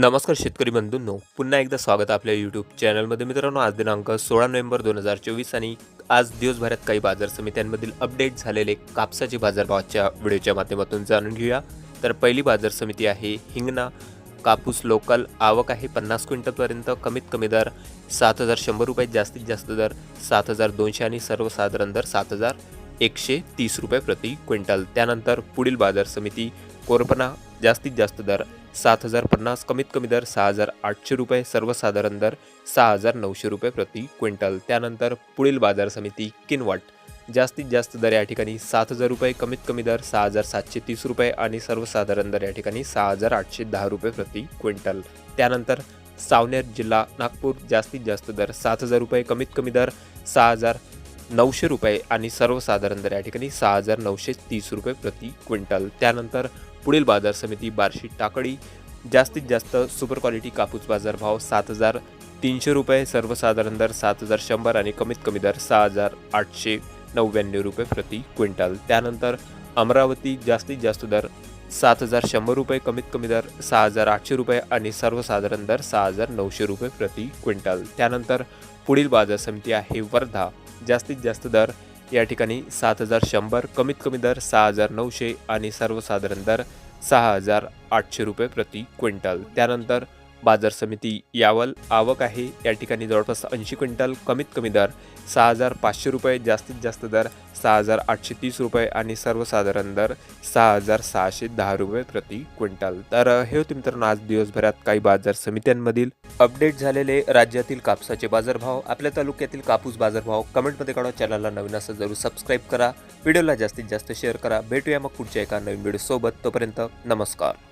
नमस्कार शेतकरी बंधूंनो. पुन्हा एकदा स्वागत आपल्या यूट्यूब चॅनलमध्ये मित्रांनो आज दिनांक सोळा नोव्हेंबर दोन हजार चोवीस आणि आज दिवसभरात काही बाजार समित्यांमधील अपडेट झालेले कापसाचे बाजारभावाच्या व्हिडिओच्या माध्यमातून जाणून घेऊया. तर पहिली बाजार समिती आहे हिंगणा. कापूस लोकल आवक आहे पन्नास क्विंटलपर्यंत. कमीत कमी दर सात हजार शंभर रुपये जास्तीत जास्त दर सात हजार दोनशे आणि सर्वसाधारण दर सात हजार एकशे तीस रुपये प्रति क्विंटल. त्यानंतर पुढील बाजार समिती कोरपणा जास्तीत जास्त दर सात हजार पन्नास कमीत कमी दर सहा हजार आठशे रुपये सर्वसाधारण दर सहा हजार नऊशे रुपये प्रति क्विंटल. त्यानंतर पुढील बाजार समिती किनवट. जास्तीत जास्त दर या ठिकाणी सात हजार रुपये कमीत कमी दर सहा हजार सातशे तीस रुपये आणि सर्वसाधारण दर या ठिकाणी सहा हजार आठशे दहा रुपये प्रति क्विंटल. त्यानंतर सावनेर जिल्हा नागपूर जास्तीत जास्त दर सात हजार रुपये कमीत कमी दर सहा हजार नऊशे रुपये आणि सर्वसाधारण दर या ठिकाणी सहा हजार नऊशे तीस रुपये प्रति क्विंटल. त्यानंतर पुढील बाजार समिती बार्शी टाकळी. जास्तीत जास्त सुपर क्वालिटी कापूस बाजार भाव सात हजार तीनशे रुपये सर्वसाधारण दर सात हजार शंभर आणि कमीत कमी दर सहा हजार आठशे नव्याण्णव रुपये प्रति क्विंटल. त्यानंतर अमरावती जास्तीत जास्त दर सात हजार शंभर रुपये कमीत कमी दर सहा हजार आठशे रुपये आणि सर्वसाधारण दर सहा हजार नऊशे रुपये प्रति क्विंटल. त्यानंतर पुढील बाजार समिती आहे वर्धा. जास्तीत जास्त दर या ठिकाणी सात हजार शंभर कमीत कमी दर सहा हजार नऊशे आणि सर्वसाधारण दर सहा हजार आठशे रुपये प्रति क्विंटल. त्यानंतर बाजार समिती यावल आवक आहे. या ठिकाणी जवळपास ऐंशी क्विंटल कमीत कमी दर सहा हजार पाचशे रुपये जास्तीत जास्त दर सहा हजार आठशे तीस रुपये आणि सर्वसाधारण दर सहा हजार सहाशे दहा रुपये प्रति क्विंटल. तर हे होते मित्रांनो आज दिवसभरात काही बाजार समित्यांमधील अपडेट झालेले राज्यातील कापसाचे बाजारभाव आपल्या तालुक्यातील कापूस बाजारभाव. कमेंटमध्ये काढा चॅनलला नवीन असं जरूर सबस्क्राईब करा. व्हिडिओला जास्तीत जास्त शेअर करा. भेटूया मग पुढच्या एका नवीन व्हिडिओसोबत तोपर्यंत नमस्कार.